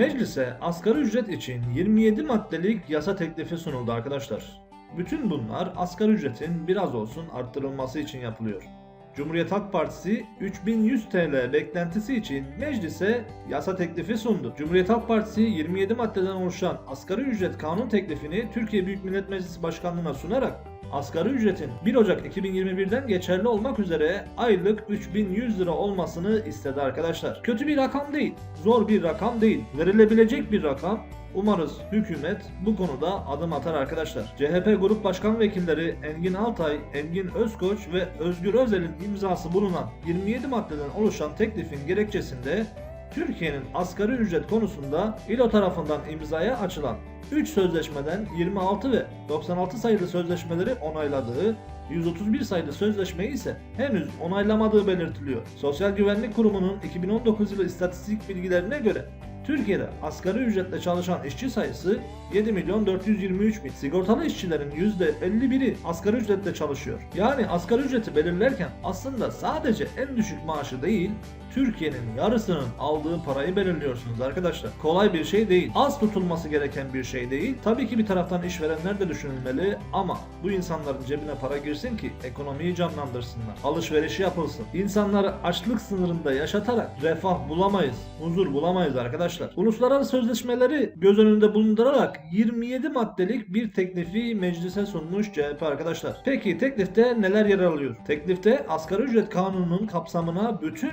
Meclise asgari ücret için 27 maddelik yasa teklifi sunuldu arkadaşlar. Bütün bunlar asgari ücretin biraz olsun arttırılması için yapılıyor. Cumhuriyet Halk Partisi 3100 TL beklentisi için meclise yasa teklifi sundu. Cumhuriyet Halk Partisi 27 maddeden oluşan asgari ücret kanun teklifini Türkiye Büyük Millet Meclisi Başkanlığı'na sunarak asgari ücretin 1 Ocak 2021'den geçerli olmak üzere aylık 3100 lira olmasını istedi arkadaşlar. Kötü bir rakam değil, zor bir rakam değil, verilebilecek bir rakam Umarız hükümet bu konuda adım atar arkadaşlar. CHP Grup Başkan Vekilleri Engin Altay, Engin Özkoç ve Özgür Özel'in imzası bulunan 27 maddeden oluşan teklifin gerekçesinde Türkiye'nin asgari ücret konusunda İLO tarafından imzaya açılan 3 sözleşmeden 26 ve 96 sayılı sözleşmeleri onayladığı 131 sayılı sözleşmeyi ise henüz onaylamadığı belirtiliyor. Sosyal Güvenlik Kurumu'nun 2019 yılı istatistik bilgilerine göre Türkiye'de asgari ücretle çalışan işçi sayısı 7 milyon 423 bin. Sigortalı işçilerin %51'i asgari ücretle çalışıyor. Yani asgari ücreti belirlerken aslında sadece en düşük maaşı değil, Türkiye'nin yarısının aldığı parayı belirliyorsunuz arkadaşlar. Kolay bir şey değil. Az tutulması gereken bir şey değil. Tabii ki bir taraftan işverenler de düşünülmeli ama bu insanların cebine para girsin ki ekonomiyi canlandırsınlar. Alışverişi yapılsın. İnsanları açlık sınırında yaşatarak refah bulamayız, huzur bulamayız arkadaşlar. Uluslararası sözleşmeleri göz önünde bulundurarak 27 maddelik bir teklifi meclise sunmuş CHP arkadaşlar. Peki teklifte neler yer alıyor? Teklifte asgari ücret kanununun kapsamına bütün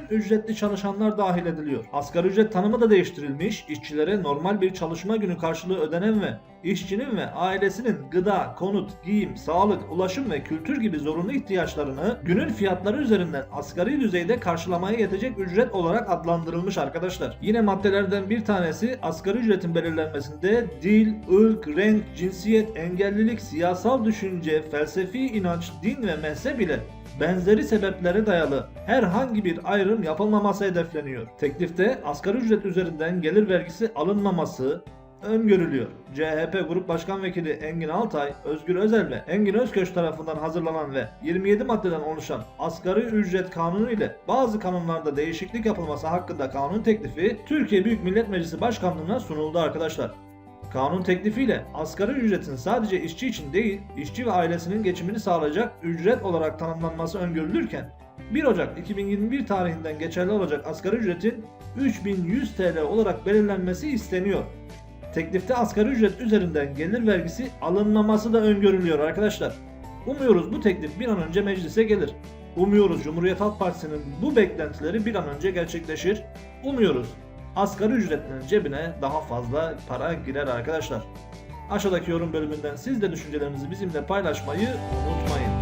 ücretli çalışanlar dahil ediliyor. Asgari ücret tanımı da değiştirilmiş, işçilere normal bir çalışma günü karşılığı ödenen ve işçinin ve ailesinin gıda, konut, giyim, sağlık, ulaşım ve kültür gibi zorunlu ihtiyaçlarını günün fiyatları üzerinden asgari düzeyde karşılamaya yetecek ücret olarak adlandırılmış arkadaşlar. Yine maddelerden bir tanesi asgari ücretin belirlenmesinde dil, ırk, renk, cinsiyet, engellilik, siyasal düşünce, felsefi inanç, din ve mezhep ile benzeri sebeplere dayalı herhangi bir ayrım yapılmaması hedefleniyor. Teklifte asgari ücret üzerinden gelir vergisi alınmaması, öngörülüyor. CHP Grup Başkan Vekili Engin Altay, Özgür Özel ve Engin Özköç tarafından hazırlanan ve 27 maddeden oluşan asgari ücret kanunu ile bazı kanunlarda değişiklik yapılması hakkında kanun teklifi Türkiye Büyük Millet Meclisi Başkanlığı'na sunuldu arkadaşlar. Kanun teklifiyle asgari ücretin sadece işçi için değil, işçi ve ailesinin geçimini sağlayacak ücret olarak tanımlanması öngörülürken 1 Ocak 2021 tarihinden geçerli olacak asgari ücretin 3100 TL olarak belirlenmesi isteniyor. Teklifte asgari ücret üzerinden gelir vergisi alınmaması da öngörülüyor arkadaşlar. Umuyoruz bu teklif bir an önce meclise gelir. Umuyoruz Cumhuriyet Halk Partisi'nin bu beklentileri bir an önce gerçekleşir. Umuyoruz asgari ücretlinin cebine daha fazla para girer arkadaşlar. Aşağıdaki yorum bölümünden siz de düşüncelerinizi bizimle paylaşmayı unutmayın.